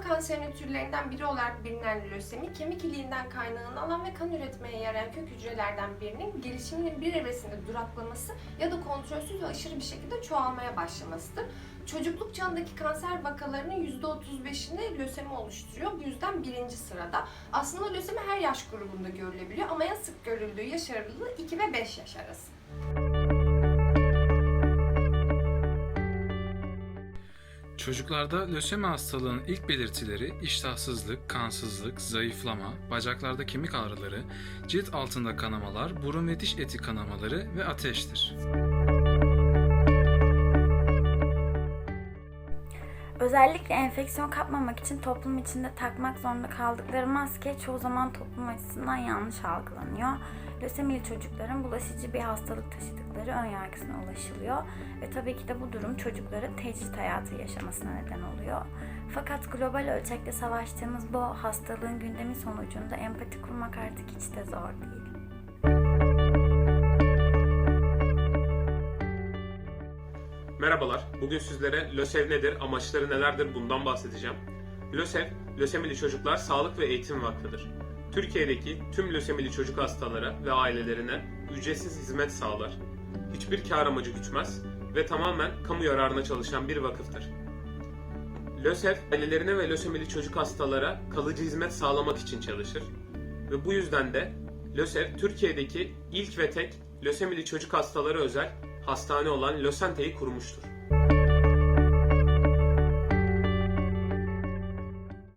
kanserinin türlerinden biri olarak bilinen lösemi, kemik iliğinden kaynağını alan ve kan üretmeye yarayan kök hücrelerden birinin gelişiminin bir evresinde duraklaması ya da kontrolsüz ve aşırı bir şekilde çoğalmaya başlamasıdır. Çocukluk çağındaki kanser vakalarının %35'ini lösemi oluşturuyor. Bu yüzden birinci sırada. Aslında lösemi her yaş grubunda görülebiliyor ama en sık görüldüğü yaş aralığı 2 ve 5 yaş arası. Çocuklarda lösemi hastalığının ilk belirtileri iştahsızlık, kansızlık, zayıflama, bacaklarda kemik ağrıları, cilt altında kanamalar, burun ve diş eti kanamaları ve ateştir. Özellikle enfeksiyon kapmamak için toplum içinde takmak zorunda kaldıkları maske çoğu zaman toplum açısından yanlış algılanıyor. Lösemili çocukların bulaşıcı bir hastalık taşıdıkları ön yargısına ulaşılıyor ve tabii ki de bu durum çocukların tecrit hayatı yaşamasına neden oluyor. Fakat global ölçekte savaştığımız bu hastalığın gündemi sonucunda empati kurmak artık hiç de zor değil. Merhabalar, bugün sizlere LÖSEV nedir, amaçları nelerdir bundan bahsedeceğim. LÖSEV, lösemili çocuklar sağlık ve eğitim vakfıdır. Türkiye'deki tüm lösemili çocuk hastalara ve ailelerine ücretsiz hizmet sağlar. Hiçbir kar amacı gütmez ve tamamen kamu yararına çalışan bir vakıftır. LÖSEV, ailelerine ve lösemili çocuk hastalara kalıcı hizmet sağlamak için çalışır. Ve bu yüzden de LÖSEV, Türkiye'deki ilk ve tek lösemili çocuk hastaları özel hastane olan Lösente'yi kurmuştur.